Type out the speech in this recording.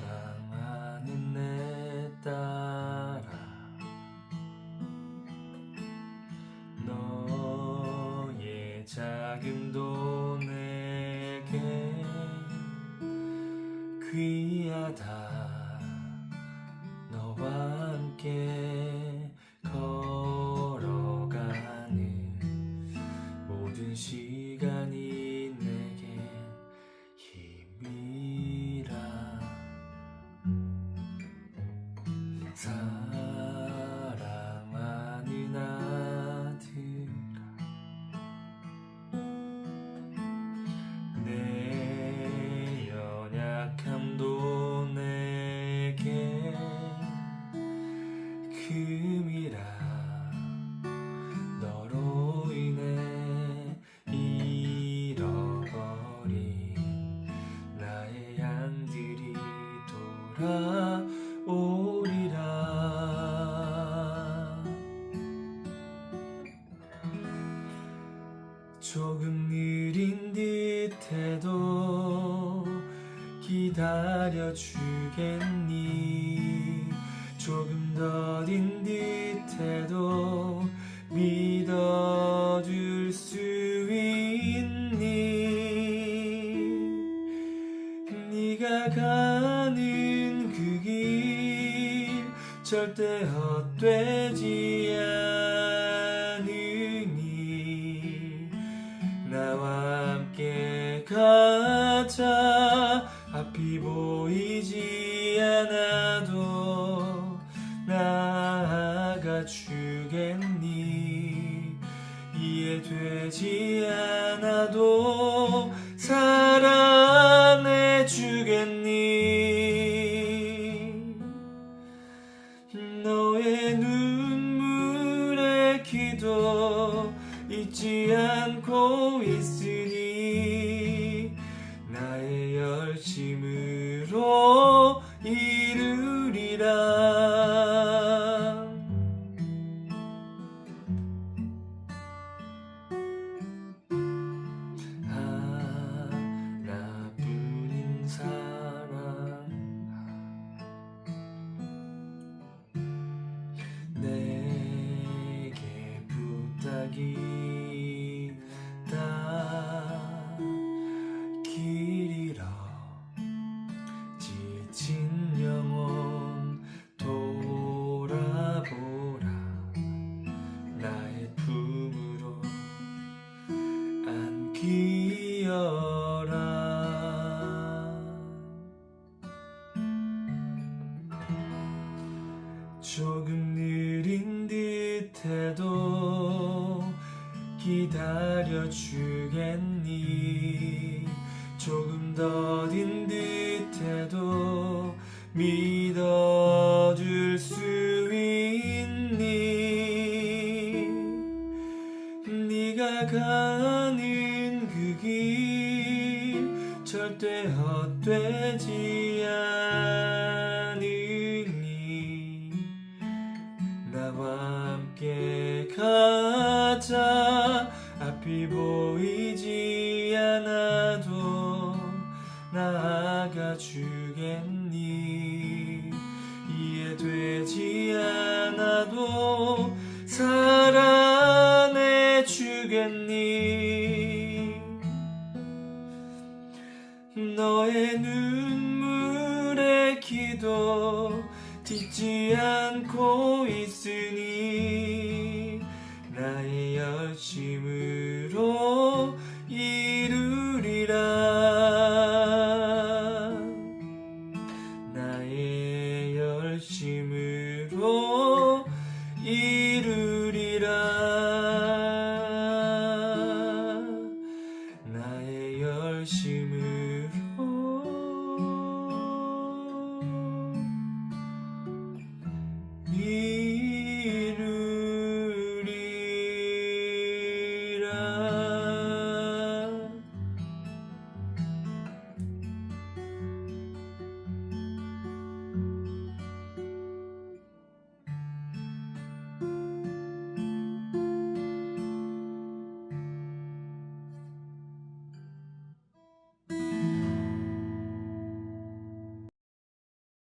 사랑하는 내 딸아 너의 자금도 내게 귀하다 조금 느린 듯해도 기다려 주겠니? 조금 더딘 듯해도 믿어줄 수 있니? 네가 가는 그 길 절대 헛되지 가자 앞이 보이지 않아도 나아가 주겠니? 이해되지 않아도 사랑해 주겠니? 너의 눈물의 기도 잊지 않고 있으니 열 기어라. 조금 느린 듯해도 기다려 주겠니? 조금 더딘 듯해도 믿어줄 수 있니? 네가 가는 그 길 절대 헛되지 않으니 나와 함께 가자. 앞이 보이지 않아도 나아가 주겠니? 이해되지 않아도 사랑해 주겠니 기도 잊지 않고 있으니 나의 열심으